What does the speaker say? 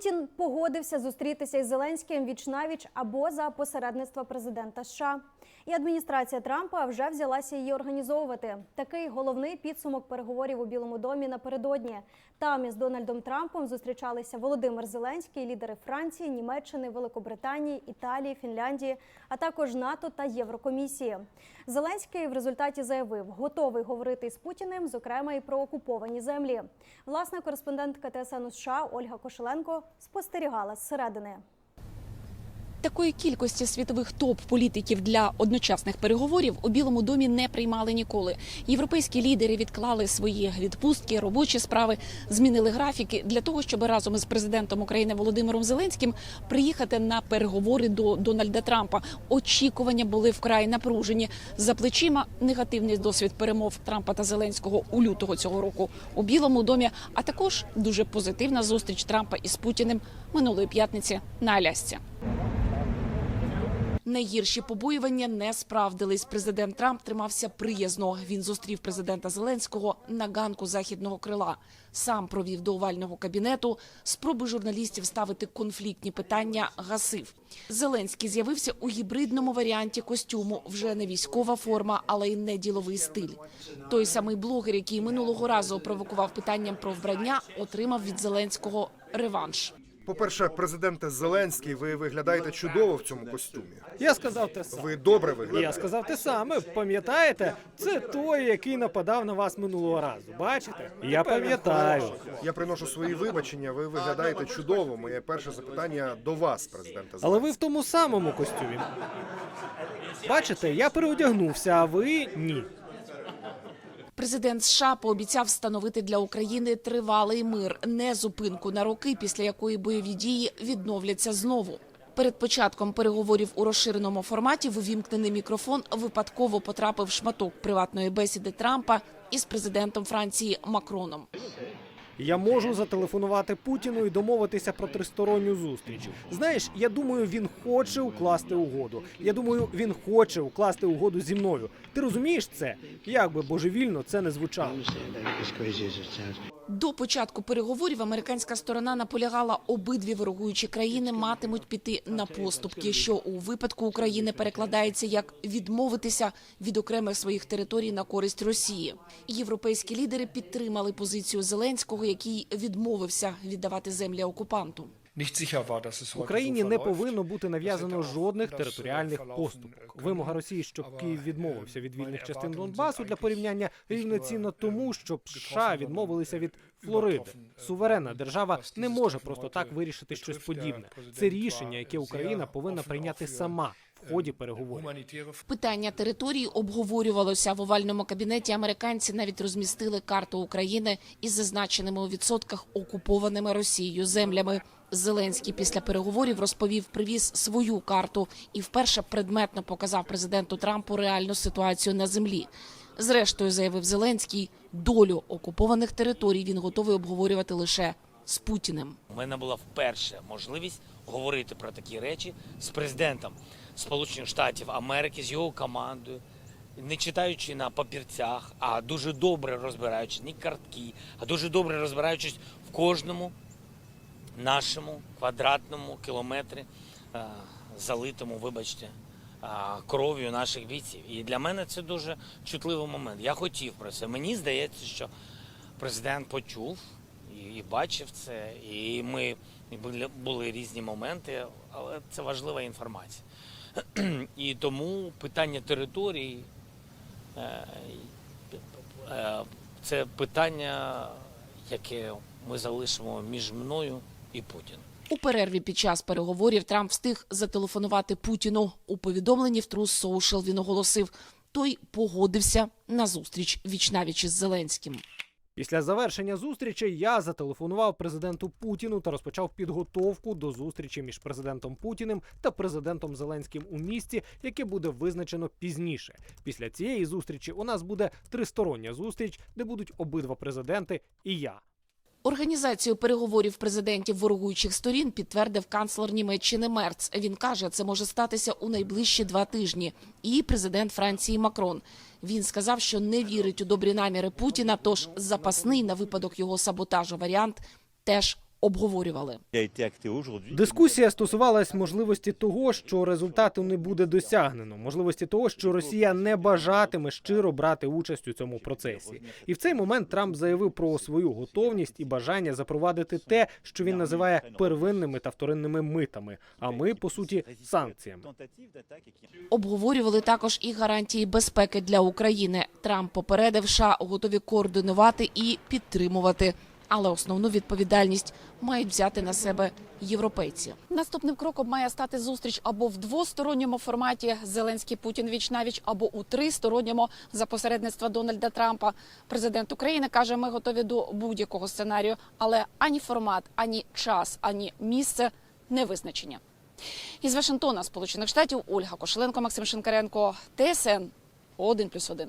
Путін погодився зустрітися із Зеленським віч навіч або за посередництва президента США. І адміністрація Трампа вже взялася її організовувати. Такий головний підсумок переговорів у Білому домі напередодні. Там із Дональдом Трампом зустрічалися Володимир Зеленський, лідери Франції, Німеччини, Великобританії, Італії, Фінляндії, а також НАТО та Єврокомісії. Зеленський в результаті заявив, готовий говорити із Путіним, зокрема і про окуповані землі. Власна кореспондентка ТСН США Ольга Кошеленко спостерігала зсередини. Такої кількості світових топ-політиків для одночасних переговорів у Білому домі не приймали ніколи. Європейські лідери відклали свої відпустки, робочі справи, змінили графіки для того, щоб разом із президентом України Володимиром Зеленським приїхати на переговори до Дональда Трампа. Очікування були вкрай напружені. За плечима негативний досвід перемов Трампа та Зеленського у лютого цього року у Білому домі, а також дуже позитивна зустріч Трампа із Путіним минулої п'ятниці на Алясці. Найгірші побоювання не справдились. Президент Трамп тримався приязно. Він зустрів президента Зеленського на ганку західного крила. Сам провів до овального кабінету. Спроби журналістів ставити конфліктні питання гасив. Зеленський з'явився у гібридному варіанті костюму. Вже не військова форма, але й не діловий стиль. Той самий блогер, який минулого разу провокував питанням про вбрання, отримав від Зеленського реванш. По-перше, президенте Зеленський, ви виглядаєте чудово в цьому костюмі. Я сказав те саме. Ви добре Я сказав те саме. Пам'ятаєте? Це той, який нападав на вас минулого разу. Бачите? Я пам'ятаю. Я приношу свої вибачення. Ви виглядаєте чудово. Моє перше запитання до вас, президенте Але ви в тому самому костюмі. Бачите, я переодягнувся, а ви ні. Президент США пообіцяв встановити для України тривалий мир, не зупинку на роки, після якої бойові дії відновляться знову. Перед початком переговорів у розширеному форматі в мікрофон випадково потрапив шматок приватної бесіди Трампа із президентом Франції Макроном. Я можу зателефонувати Путіну і домовитися про тристоронню зустріч. Знаєш, я думаю, він хоче укласти угоду. Я думаю, він хоче укласти угоду зі мною. Ти розумієш це? Як би божевільно це не звучало. До початку переговорів американська сторона наполягала, обидві ворогуючі країни матимуть піти на поступки, що у випадку України перекладається як відмовитися від окремих своїх територій на користь Росії. Європейські лідери підтримали позицію Зеленського, який відмовився віддавати землі окупанту. Україні не повинно бути нав'язано жодних територіальних поступок. Вимога Росії, щоб Київ е, відмовився від вільних частин Донбасу для порівняння рівноцінно е, тому, щоб США відмовилися від Флориди. Суверенна держава не може просто так вирішити щось подібне. Це рішення, яке Україна повинна прийняти сама ході переговорів. Питання території обговорювалося в овальному кабінеті. Американці навіть розмістили карту України із зазначеними у відсотках окупованими Росією землями. Зеленський після переговорів розповів, привіз свою карту і вперше предметно показав президенту Трампу реальну ситуацію на землі. Зрештою, заявив Зеленський, долю окупованих територій він готовий обговорювати лише з Путіним. У мене була вперше можливість говорити про такі речі з президентом Сполучених Штатів Америки, з його командою, не читаючи на папірцях, а дуже добре розбираючись не картки, а дуже добре розбираючись в кожному нашому квадратному кілометрі, е, залитому, вибачте, е, кров'ю наших бійців. І для мене це дуже чутливий момент. Я хотів про це. Мені здається, що президент почув і, бачив це, і ми і були, різні моменти, але це важлива інформація. І тому питання території е, е, це питання, яке ми залишимо між мною і Путіним. У перерві під час переговорів Трамп встиг зателефонувати Путіну. У повідомленні в Трус Social він оголосив, той погодився на зустріч вічнавіч із Зеленським. Після завершення зустрічі я зателефонував президенту Путіну та розпочав підготовку до зустрічі між президентом Путіним та президентом Зеленським у місті, яке буде визначено пізніше. Після цієї зустрічі у нас буде тристороння зустріч, де будуть обидва президенти і я. Організацію переговорів президентів ворогуючих сторін підтвердив канцлер Німеччини Мерц. Він каже, це може статися у найближчі два тижні. І президент Франції Макрон. Він сказав, що не вірить у добрі наміри Путіна, тож запасний на випадок його саботажу варіант теж обговорювали. Дискусія стосувалась можливості того, що результату не буде досягнено, можливості того, що Росія не бажатиме щиро брати участь у цьому процесі. І в цей момент Трамп заявив про свою готовність і бажання запровадити те, що він називає первинними та вторинними митами. А ми по суті санкціями. Обговорювали також і гарантії безпеки для України. Трамп попередив США готові координувати і підтримувати. Але основну відповідальність мають взяти на себе європейці. Наступним кроком має стати зустріч або в двосторонньому форматі Зеленський Путін віч навіч, або у тристоронньому за посередництва Дональда Трампа. Президент України каже, ми готові до будь-якого сценарію, але ані формат, ані час, ані місце не визначені. Із Вашингтона, Сполучених Штатів, Ольга Кошеленко, Максим Шинкаренко, ТСН 1+,1.